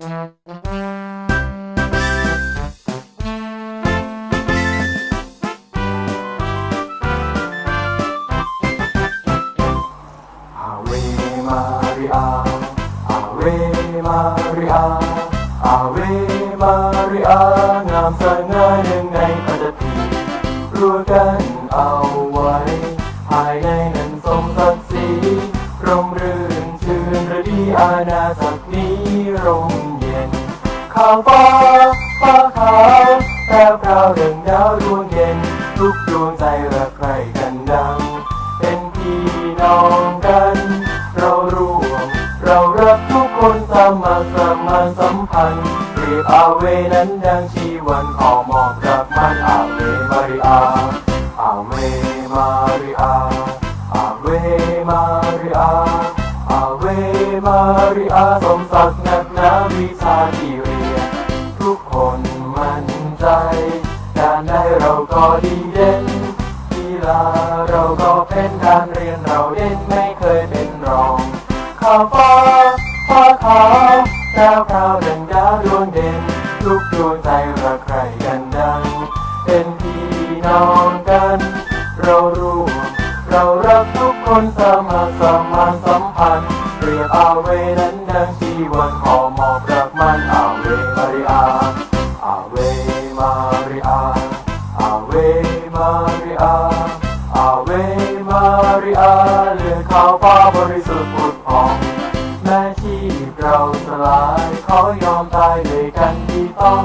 อาเวมาริอาอาเวมาริอาอาเวมาริอางามสง่าหนึ่งในปัตตีรู้กันเอาไว้ ภายในนั้นสมศักดิ์ศรีร่มรื่นชื่นระดีอาณาาวฟ้าฟ้าขาวแพรวพราวเด่งดาวดวงเย็น ทุกดวงใจรักใครกันดัง เป็นพี่น้องกัน เราร่วม เรารักทุกคนสามัครสมาสัมพันธ์เรียกอาเวนั้นดังชีวันขอมอบรักมันอาเวมาริอาอาเวมาริอาอาเวมาริอาอาเวมาริอาสมศักดิ์นัก เราก็เป็นการเรียนเราเด่นไม่เคยเป็นรองข้าวฟ้าฟ้าขาวแก้วพราวดังดาวดวงเด่นทุกดวงใจรักใครกันดัง เป็นพี่น้องกัน เราร่วมเรารักทุกคนสามัสมานสัมพันธ์เรียบอาเวนั้นดังชีวันขอมอบรักมันอาเวมาริอาอาเวมาริอาอาเวมาริอา ริอาเลือดขาวฟ้าบริสุทธิ์ผุดผ่องแม้ชีพเราสลายขอยอมตายด้วยกันที่ต้อง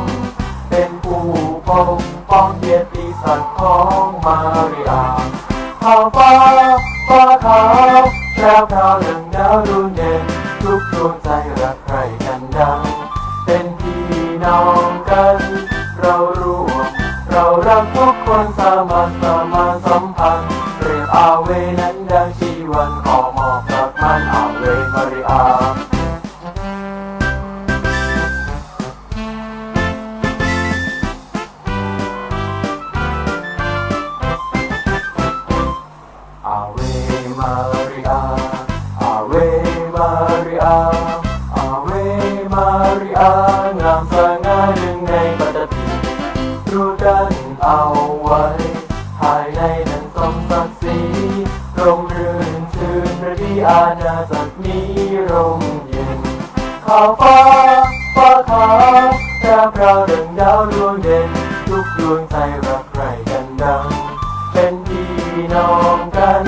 เป็นผู้ปกป้องเกียรติศักดิ์ของมาริอาขาวฟ้าฟ้าขาวแพรวพราวดังดาวดวงเด่นทุกดวงใจรักใครกันดัง เป็นพี่น้องกัน เราร่วม เรารักทุกคนสามัคร เอาเวนั้นดังชีวันขอมอบรักมันอาเวมาริอาอาเวมาริอาอาเวมาริอาอาเวมาริอางามสง่าหนึ่งในปัตตภีรู้กันเอาไว้ภายใน ณาจักรนี้ร่มเย็นขาวฟ้าฟ้าขาวแพรวพราดังดาวดวงเด่น ทุกดวงใจรักใครกันดัง เป็นพี่น้องกัน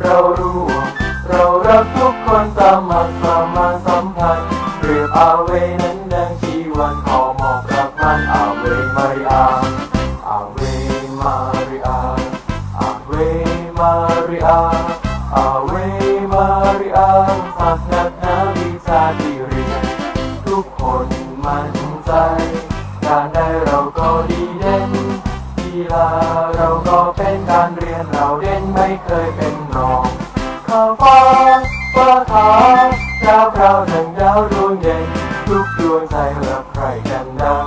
เราร่วมเรารักทุกคนสามัครสมานสัมพันธ์เรียบอาเวนั้นดังชีวันขอมอบรักมันอาเวมาริอาอาเวมาริอาอาเวมาริอาอาเว มาริอาสักนักหนาวิชาที่เรียนทุกคนมั่นใจ การได้เราก็ดีเด่นกีฬาเราก็เป็นการเรียนเราเด่นไม่เคยเป็นรองข้าวฟ้าฟ้าขาวดาวพราวดังดาวดวงเด่นทุกดวงใจรักใครกันดัง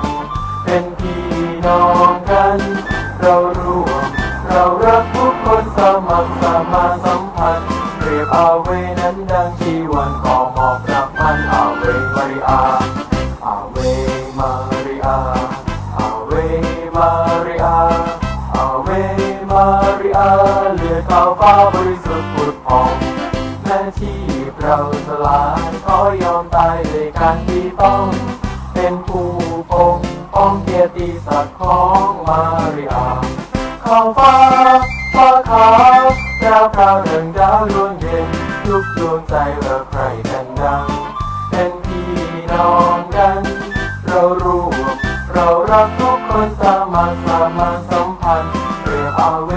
เป็นพี่น้องกัน เรา อาเวนั้นดังชีวันขอมอบรักมันอาเวมาริอาอาเวมาริอาอาเวมาริอาอาเวมาริอาเลือดขาวฟ้าบริสุทธิ์ผุดผ่องแม้ที่เราสลายขอยอมตายด้วยการที่ต้อง เป็นผู้ปกป้องเกียรติศักดิ์ของมาริอาขาวฟ้าฟ้าขาวแพรวพราวดัง วดวนเย็นทุกดวงใจเราใครกันดังเป็นพี่น้องกัน เราร่วมเรารักทุกคนสามัครสมานสัมพันธ์เรียกอาเว